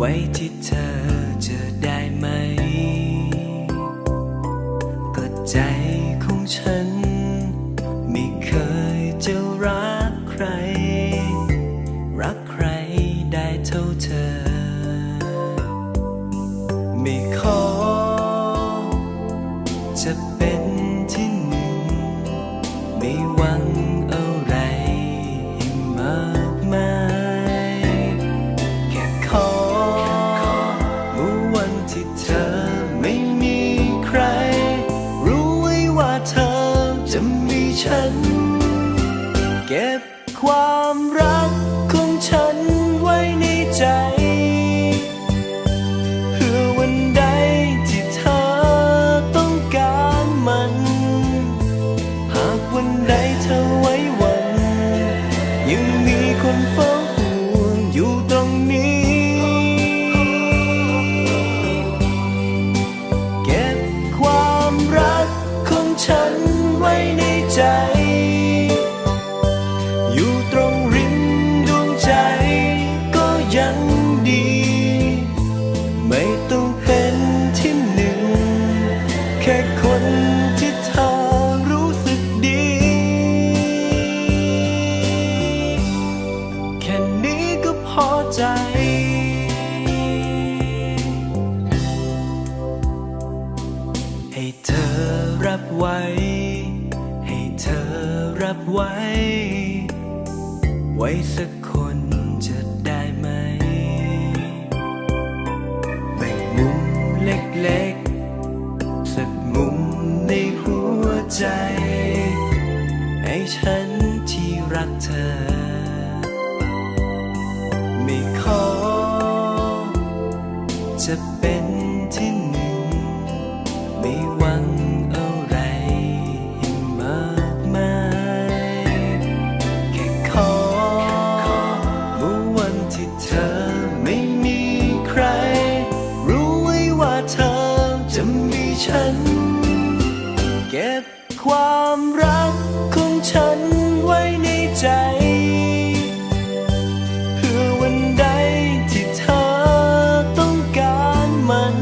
ไว้ที่เธอจะได้ไหม ก็ใจของฉัน ไม่เคยจะรักใคร รักใครได้เท่าเธอ ไม่ขอ จะเป็นที่หนึ่งไม่หวัง ฉัน เก็บความรักของฉันไว้ในใจ เพื่อวันใดที่เธอต้องการมัน หากวันใดเธอไว้วัน ยังมีคนเฝ้า ไม่ต้องเป็นที่หนึ่ง แค่คนที่เธอรู้สึกดี แค่นี้ก็พอใจ ให้เธอรับไว้ ให้เธอรับไว้ ไว้สัก ใจ ให้ฉันที่รักเธอ ไม่ขอ จะเป็นที่หนึ่ง ไม่หวังอะไรให้มากมายแค่ขอเมื่อวันที่เธอไม่มีใคร รู้ไว้ว่าเธอจะมีฉันเก็บ ความรักของฉันไว้ในใจ เพื่อวันใดที่เธอต้องการมัน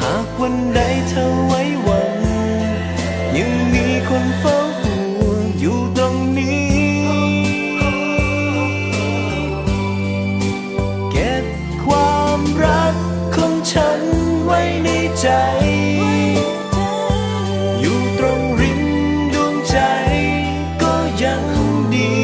หากวันใดเธอไว้วัน ยังมีคนเฝ้าห่วงอยู่ตรงนี้ เก็บความรักของฉันไว้ในใจ ยั